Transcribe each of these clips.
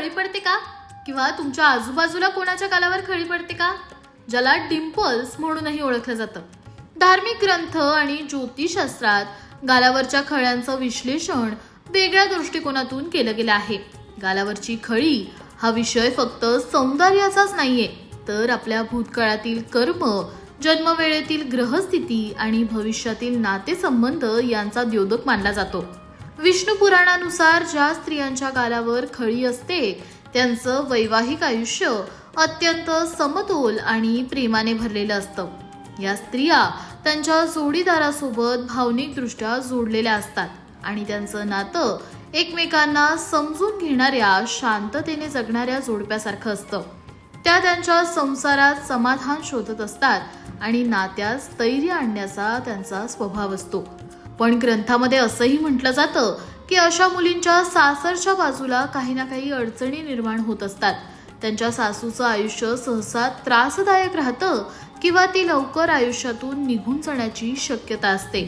खळी पडते का? किंवा तुमच्या आजूबाजूला कोणाच्या गालावर खळी पडते का? ज्याला डिम्पल्स म्हणूनही ओळखलं जातं. धार्मिक ग्रंथ आणि ज्योतिषशास्त्रात गालावरच्या खळ्यांचं विश्लेषण वेगळ्या दृष्टिकोनातून केलं गेलं आहे. गालावरची खळी हा विषय फक्त सौंदर्याचाच नाहीये तर आपल्या भूतकाळातील कर्म जन्मवेळेतील ग्रहस्थिती आणि भविष्यातील नातेसंबंध यांचा द्योतक मानला जातो. विष्णू पुराणानुसार ज्या स्त्रियांच्या गालावर खळी असते त्यांचं वैवाहिक आयुष्य अत्यंत समतोल आणि प्रेमाने भरलेलं असतं. या स्त्रिया त्यांच्या जोडीदारासोबत भावनिकदृष्ट्या जोडलेल्या असतात आणि त्यांचं नातं एकमेकांना समजून घेणाऱ्या शांततेने जगणाऱ्या जोडप्यासारखं असतं. त्या त्यांच्या संसारात समाधान शोधत असतात आणि नात्यात स्थैर्य आणण्याचा त्यांचा स्वभाव असतो. पण ग्रंथामध्ये असंही म्हटलं जातं की अशा मुलींच्या सासरच्या बाजूला काही ना काही अडचणी निर्माण होत असतात. त्यांच्या सासूचं आयुष्य सहसा त्रासदायक राहतं किंवा ती लवकर आयुष्यातून निघून जाण्याची शक्यता असते.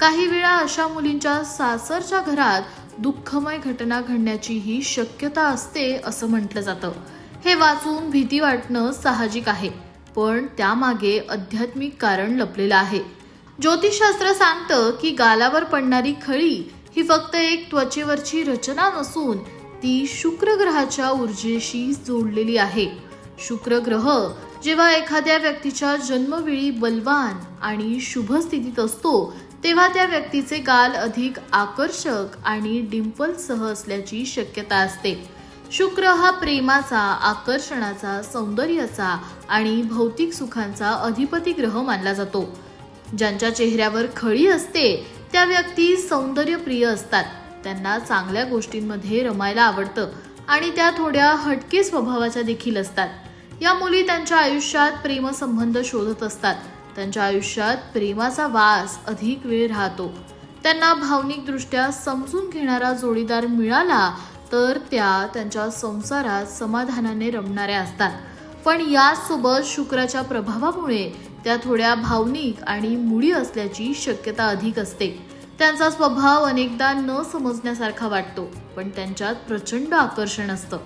काही वेळा अशा मुलींच्या सासरच्या घरात दुःखमय घटना घडण्याचीही शक्यता असते असं म्हटलं जातं. हे वाचून भीती वाटणं साहजिक आहे पण त्यामागे आध्यात्मिक कारण लपलेलं आहे. ज्योतिषशास्त्र सांगतं की गालावर पडणारी खळी ही फक्त एक त्वचेवरची रचना नसून ती शुक्र ग्रहाच्या ऊर्जेशी जोडलेली आहे. शुक्र ग्रह जेव्हा एखाद्या व्यक्तीच्या जन्मवेळी बलवान आणि शुभ स्थितीत असतो तेव्हा त्या व्यक्तीचे गाल अधिक आकर्षक आणि डिम्पल्ससह असल्याची शक्यता असते. शुक्र हा प्रेमाचा आकर्षणाचा सौंदर्याचा आणि भौतिक सुखांचा अधिपती ग्रह मानला जातो. ज्यांच्या चेहऱ्यावर खळी असते त्या व्यक्ती सौंदर्यप्रिय असतात. त्यांना चांगल्या गोष्टींमध्ये रमायला आवडतं आणि त्या थोड्या हटके स्वभावाच्या देखील असतात. या मुली त्यांच्या आयुष्यात प्रेमसंबंध शोधत असतात. त्यांच्या आयुष्यात प्रेमाचा वास अधिक वेळ राहतो. त्यांना भावनिकदृष्ट्या समजून घेणारा जोडीदार मिळाला तर त्या त्यांच्या संसारात समाधानाने रमणाऱ्या असतात. पण यासोबत शुक्राच्या प्रभावामुळे त्या थोड्या भावनिक आणि मुडी असल्याची शक्यता अधिक असते. त्यांचा स्वभाव अनेकदा न समजण्यासारखा वाटतो पण त्यांच्यात प्रचंड आकर्षण असतं.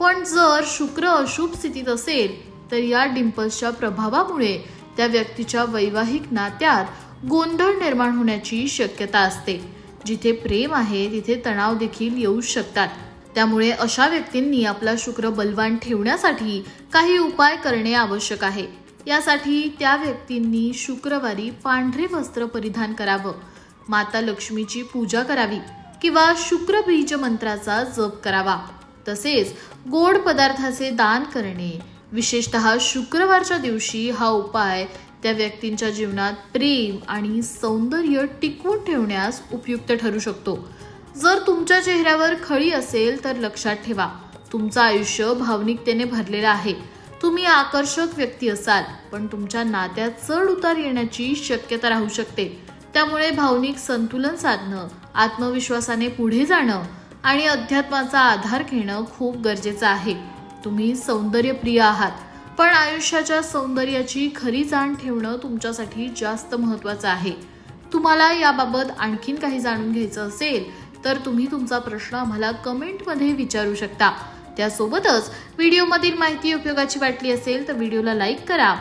पण जर शुक्र अशुभ स्थितीत असेल तर या डिम्पल्सच्या प्रभावामुळे त्या व्यक्तीच्या वैवाहिक नात्यात गोंधळ निर्माण होण्याची शक्यता असते. जिथे प्रेम आहे तिथे तणाव देखील येऊ शकतात. त्यामुळे अशा व्यक्तींनी आपला शुक्र बलवान ठेवण्यासाठी काही उपाय करणे आवश्यक आहे. यासाठी त्या व्यक्तींनी शुक्रवारी पांढरे वस्त्र परिधान करावं. माता लक्ष्मीची पूजा करावी किंवा शुक्रबीज मंत्राचा जप करावा. तसेच गोड पदार्थाचे दान करणे. विशेषतः शुक्रवारच्या दिवशी हा उपाय त्या व्यक्तींच्या जीवनात प्रेम आणि सौंदर्य टिकवून ठेवण्यास उपयुक्त ठरू शकतो. जर तुमच्या चेहऱ्यावर खळी असेल तर लक्षात ठेवा. तुमचं आयुष्य भावनिकतेने भरलेलं आहे. तुम्ही आकर्षक व्यक्ती असाल पण तुमच्या नात्यात चढ उतार येण्याची शक्यता राहू शकते. त्यामुळे भावनिक संतुलन साधणं आत्मविश्वासाने पुढे जाणं आणि अध्यात्माचा आधार घेणं खूप गरजेचं आहे. तुम्ही सौंदर्यप्रिय आहात पण आयुष्याच्या सौंदर्याची खरी जाण ठेवणं तुमच्यासाठी जास्त महत्वाचं आहे. तुम्हाला याबाबत आणखीन काही जाणून घ्यायचं असेल तर तुम्ही तुमचा प्रश्न आम्हाला कमेंटमध्ये विचारू शकता. त्यासोबतच व्हिडिओमधील माहिती उपयोगाची वाटली असेल तर व्हिडिओला लाईक करा.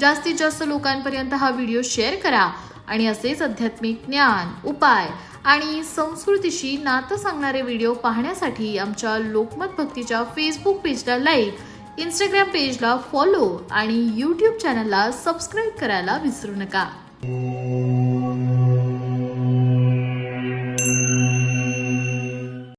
जास्तीत जास्त लोकांपर्यंत हा व्हिडिओ शेअर करा आणि असेच आध्यात्मिक ज्ञान उपाय आणि संस्कृतीशी नातं सांगणारे व्हिडिओ पाहण्यासाठी आमच्या लोकमत भक्तीच्या फेसबुक पेजला लाईक इंस्टाग्राम पेजला फॉलो आणि यूट्यूब चॅनलला सबस्क्राईब करायला विसरू नका.